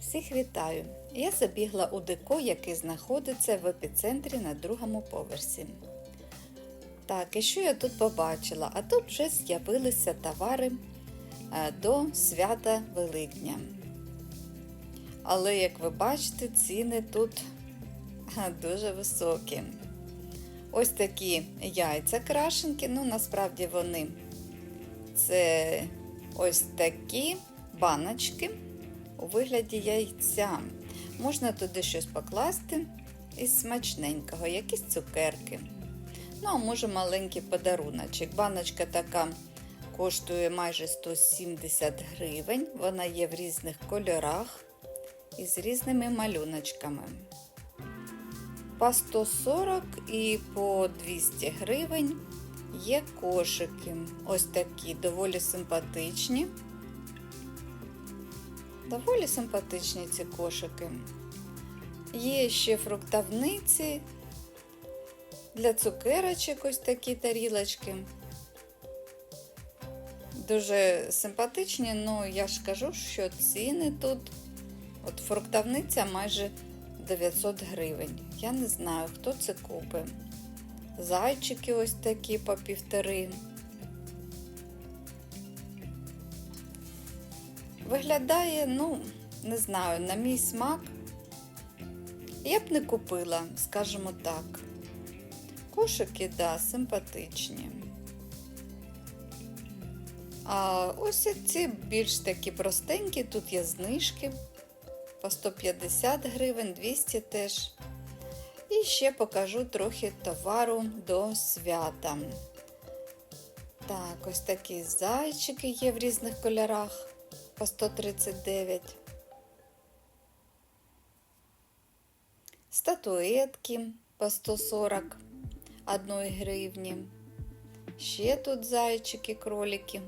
Всіх вітаю! Я забігла у деко, який знаходиться в епіцентрі на другому поверсі. Так, і що я тут побачила? А тут вже з'явилися товари е, до свята Великдня. Але, як ви бачите, ціни тут дуже високі. Ось такі яйця крашенки, ну насправді вони це ось такі баночки у вигляді яйця. Можна туди щось покласти із смачненького, якісь цукерки. Ну, а може маленький подаруночок. Баночка така коштує майже 170 гривень. Вона є в різних кольорах і з різними малюночками. По 140 і по 200 гривень є кошики. Ось такі доволі симпатичні. Доволі симпатичні ці кошики. Є ще фруктовниці для цукерочок ось такі тарілочки. Дуже симпатичні, ну я ж кажу, що ціни тут, от фруктовниця майже 900 гривень. Я не знаю, хто це купить. Зайчики ось такі по півтори. Виглядає, ну, не знаю, на мій смак. Я б не купила, скажімо так. Кошики, да, симпатичні. А ось ці більш такі простенькі, тут є знижки по 150 гривень, 200 теж. І ще покажу трохи товару до свята. Так, ось такі зайчики є в різних кольорах по 139. Статуетки по 140 1 гривні. Ще тут зайчики, кролики.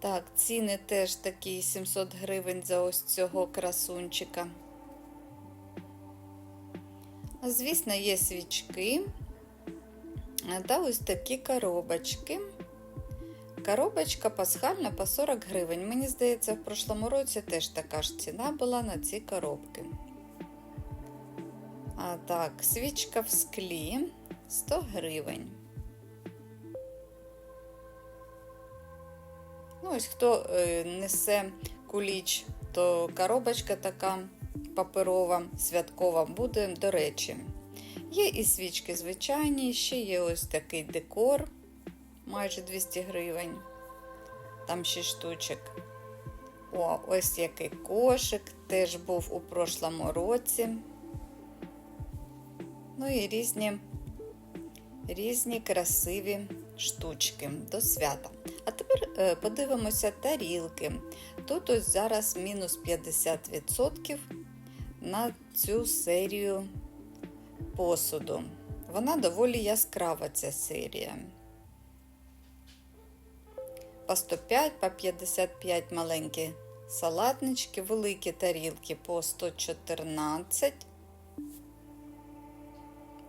Так, ціни теж такі 700 гривень за ось цього красунчика. Звісно, є свічки та ось такі коробочки. Коробочка пасхальна по 40 гривень. Мені здається, в прошлому році теж така ж ціна була на ці коробки. А так, свічка в склі 100 гривень. Ну, ось хто е, несе куліч, то коробочка така паперова, святкова буде, до речі. Є і свічки звичайні, ще є ось такий декор, майже 200 гривень. Там 6 штучок. О, ось який кошик, теж був у прошлому році. Ну і різні, різні красиві штучки до свята. А тепер е, подивимося тарілки. Тут ось зараз мінус 50% на цю серію посуду. Вона доволі яскрава, ця серія. По 105, по 55 маленькі салатнички, великі тарілки по 114.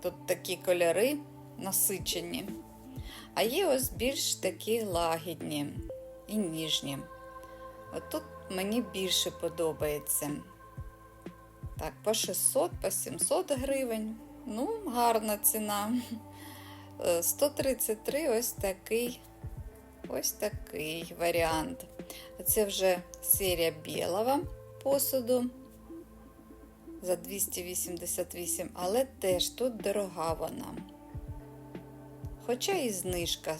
Тут такі кольори насичені. А є ось більш такі лагідні і ніжні. От тут мені більше подобається. Так, по 600, по 700 гривень. Ну, гарна ціна. 133 ось такий ось такий варіант. Це вже серія білого посуду за 288, але теж тут дорога вона. Хоча і знижка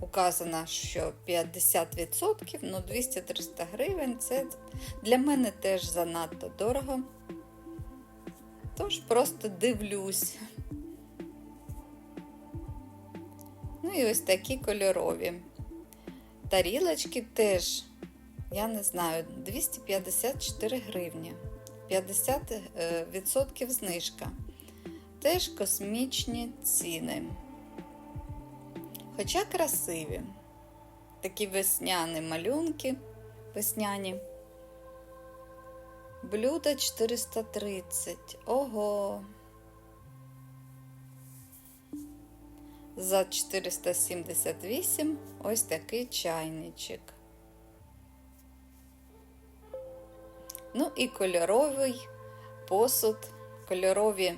указана, що 50%, ну 200-300 гривень це для мене теж занадто дорого. Тож просто дивлюсь. Ну і ось такі кольорові. Тарілочки теж, я не знаю, 254 гривні. 50% знижка. Теж космічні ціни. Хоча красиві. Такі весняні малюнки, весняні. Блюдо 430. Ого. За 478 ось такий чайничок. Ну і кольоровий посуд, кольорові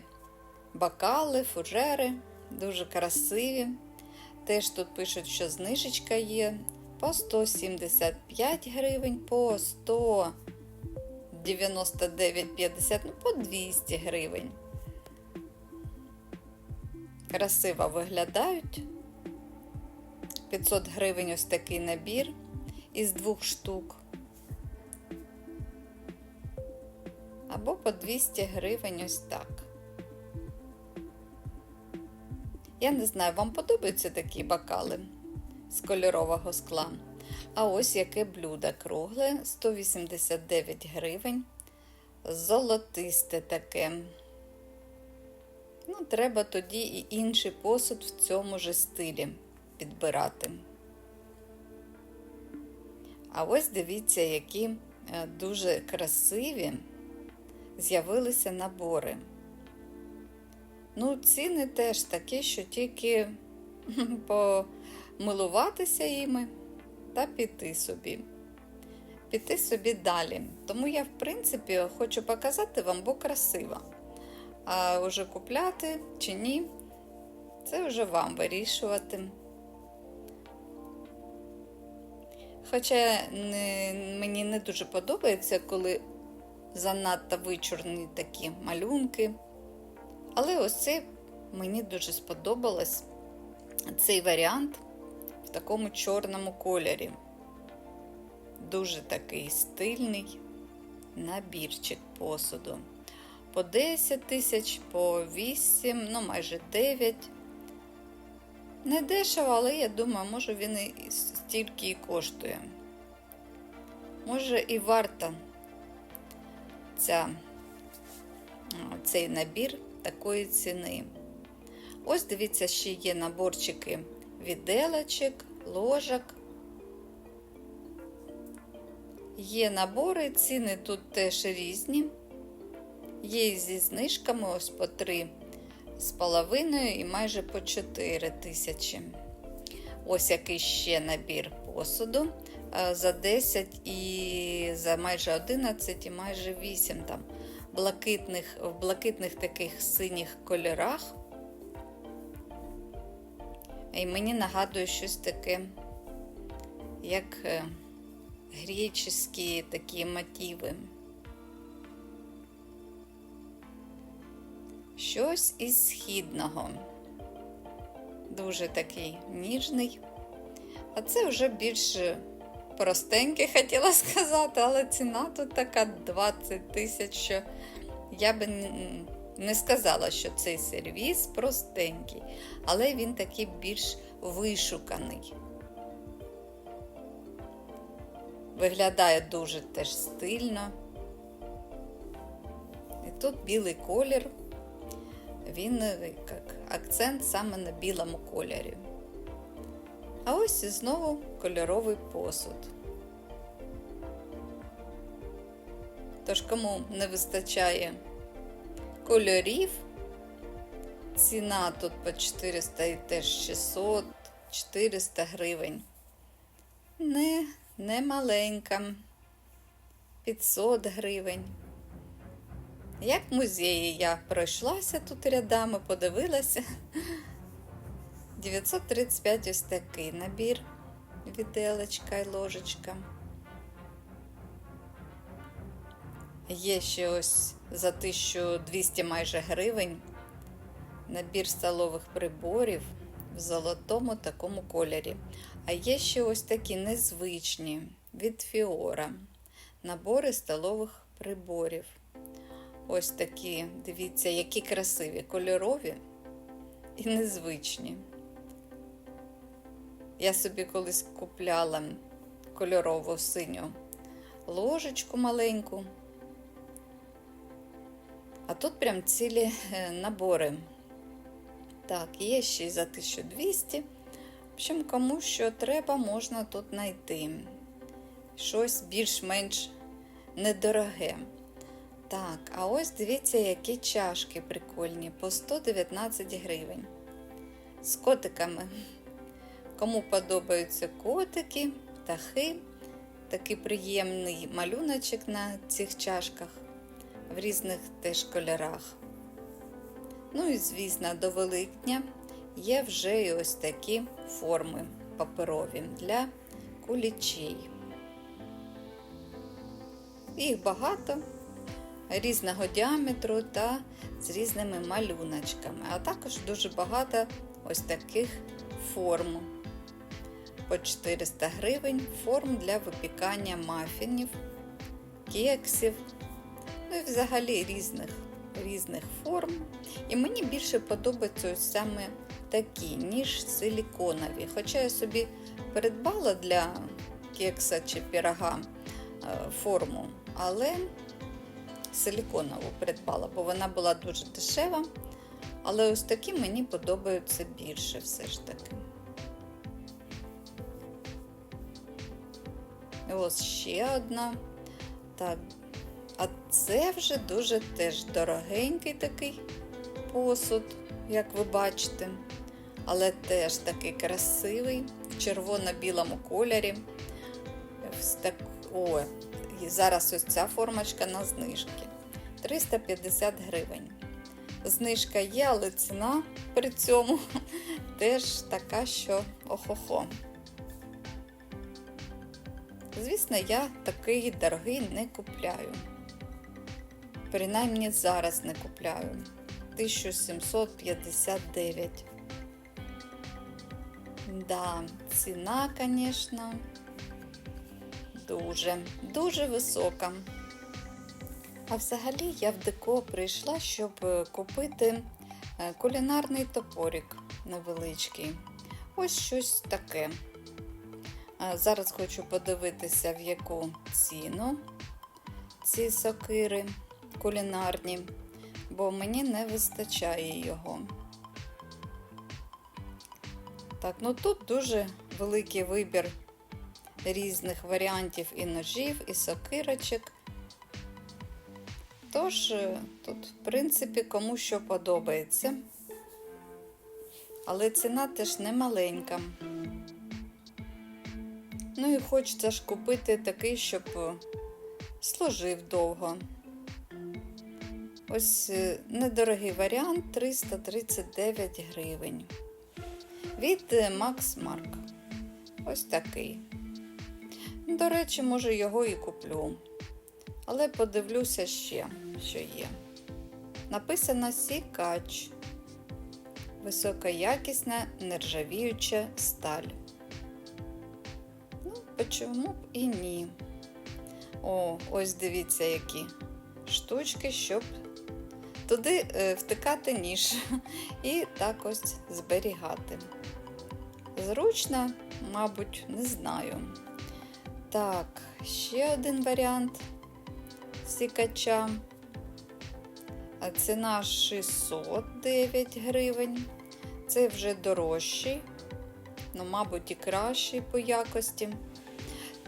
бокали, фужери, дуже красиві. Теж тут пишуть, що знижечка є по 175 гривень, по 199,50, ну по 200 гривень. Красиво виглядають. 500 гривень ось такий набір із двох штук. Або по 200 гривень ось так. Я не знаю, вам подобаються такі бокали з кольорового скла. А ось яке блюдо кругле 189 гривень. Золотисте таке. Ну, треба тоді і інший посуд в цьому ж стилі підбирати. А ось дивіться, які е, дуже красиві з'явилися набори. Ну, ціни теж такі, що тільки помилуватися їми та піти собі. Піти собі далі. Тому я, в принципі, хочу показати вам, бо красиво. А вже купляти чи ні, це вже вам вирішувати. Хоча не, мені не дуже подобається, коли занадто вичорні такі малюнки. Але ось це мені дуже сподобалось цей варіант в такому чорному кольорі. Дуже такий стильний набірчик посуду. По 10 тисяч, по 8, ну майже 9. Не дешево, але я думаю, може він і стільки і коштує. Може і варта ця, цей набір такої ціни. Ось дивіться, ще є наборчики віделочок, ложок. Є набори, ціни тут теж різні. Є зі знижками ось по 3 з половиною і майже по 4 тисячі. Ось який ще набір посуду за 10 і за майже 11 і майже 8 там блакитних, в блакитних таких синіх кольорах. І мені нагадує щось таке, як е, греческі такі мотиви. Щось із східного. Дуже такий ніжний. А це вже більш простенький, хотіла сказати, але ціна тут така 20 тисяч, що я би не сказала, що цей сервіс простенький, але він такий більш вишуканий. Виглядає дуже теж стильно. І тут білий колір, він як акцент саме на білому кольорі. А ось і знову кольоровий посуд. Тож, кому не вистачає кольорів, ціна тут по 400 і теж 600, 400 гривень. Не, не маленька, 500 гривень. Як в музеї я пройшлася тут рядами, подивилася. 935 ось такий набір, віделочка і ложечка. Є ще ось за 1200 майже гривень набір столових приборів в золотому такому кольорі. А є ще ось такі незвичні від Фіора. Набори столових приборів. Ось такі, дивіться, які красиві, кольорові і незвичні. Я собі колись купляла кольорову синю ложечку маленьку. А тут прям цілі е, набори. Так, є ще й за 1200. В общем, кому що треба, можна тут знайти. Щось більш-менш недороге. Так, а ось дивіться, які чашки прикольні, по 119 гривень. З котиками. Кому подобаються котики, птахи, такий приємний малюночок на цих чашках в різних теж кольорах. Ну і, звісно, до Великдня є вже і ось такі форми паперові для кулічей. Їх багато різного діаметру та з різними малюночками, а також дуже багато ось таких форм. По 400 гривень форм для випікання мафінів, кексів, ну і взагалі різних різних форм. І мені більше подобаються ось саме такі, ніж силіконові. Хоча я собі придбала для кекса чи пірога е, форму, але силіконову придбала, бо вона була дуже дешева. Але ось такі мені подобаються більше все ж таки. Ось ще одна. Так, а це вже дуже теж дорогенький такий посуд, як ви бачите. Але теж такий красивий, в червоно-білому кольорі. Ось так, о, і зараз ось ця формочка на знижки. 350 гривень. Знижка є, але ціна при цьому теж така, що охохо. Звісно, я такий дорогий не купляю. Принаймні зараз не купляю. 1759. Да, ціна, звісно, дуже, дуже висока. А взагалі я в деко прийшла, щоб е, купити е, кулінарний топорик невеличкий. Ось щось таке. Зараз хочу подивитися, в яку ціну ці сокири кулінарні, бо мені не вистачає його. Так, ну тут дуже великий вибір різних варіантів і ножів, і сокирочок. Тож, е, тут, в принципі, кому що подобається. Але ціна теж не маленька. Ну і хочеться ж купити такий, щоб е, служив довго. Ось е, недорогий варіант 339 гривень. Від Max Mark. Ось такий. До речі, може його і куплю. Але подивлюся ще, що є. Написано Сікач. Високоякісна нержавіюча сталь. Ну, почому б і ні. О, ось дивіться, які штучки, щоб туди е, втикати ніж і так ось зберігати. Зручно, мабуть, не знаю. Так, ще один варіант сікача. Ціна 609 гривень. Це вже дорожчий, ну, мабуть, і кращий по якості.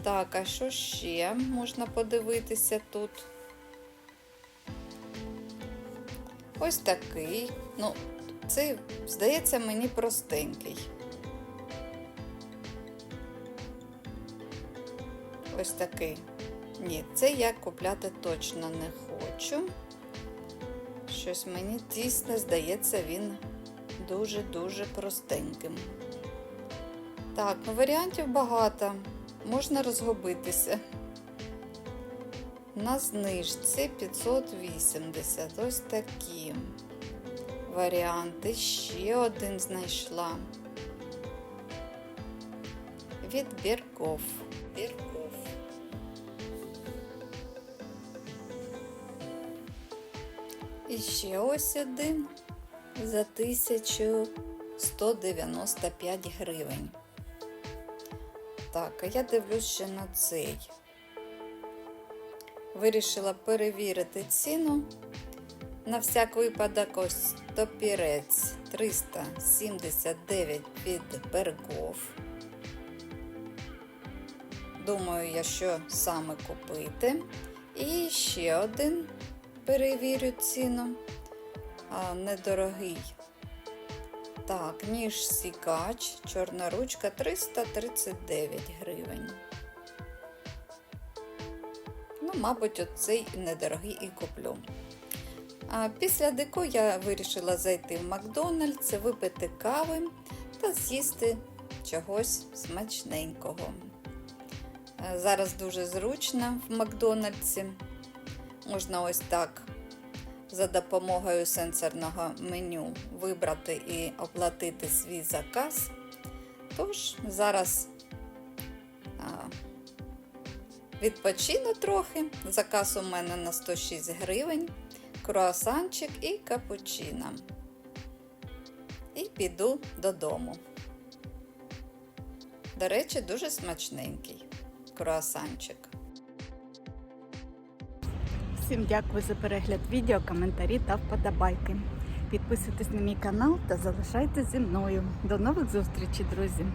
Так, а що ще можна подивитися тут? Ось такий. Ну, це, здається, мені простенький. Ось такий. Ні, це я купляти точно не хочу. Щось мені дійсно здається, він дуже-дуже простеньким. Так, ну варіантів багато. Можна розгубитися. На знижці 580. Ось такі варіанти. Ще один знайшла. Від Бірков. І ще ось один за 1195 гривень. Так, а я дивлюсь ще на цей. Вирішила перевірити ціну. На всяк випадок ось топірець 379 від Бергов. Думаю, я що саме купити. І ще один перевірю ціну. А, недорогий. Так, ніж сікач, чорна ручка 339 гривень. Ну, мабуть, оцей недорогий і куплю. А після деко я вирішила зайти в Макдональдс, випити кави та з'їсти чогось смачненького. Зараз дуже зручно в Макдональдсі. Можна ось так за допомогою сенсорного меню вибрати і оплатити свій заказ. Тож зараз відпочину трохи. Заказ у мене на 106 гривень, круасанчик і капучино. І піду додому. До речі, дуже смачненький круасанчик. Всім дякую за перегляд відео, коментарі та вподобайки. Підписуйтесь на мій канал та залишайтеся зі мною. До нових зустрічей, друзі!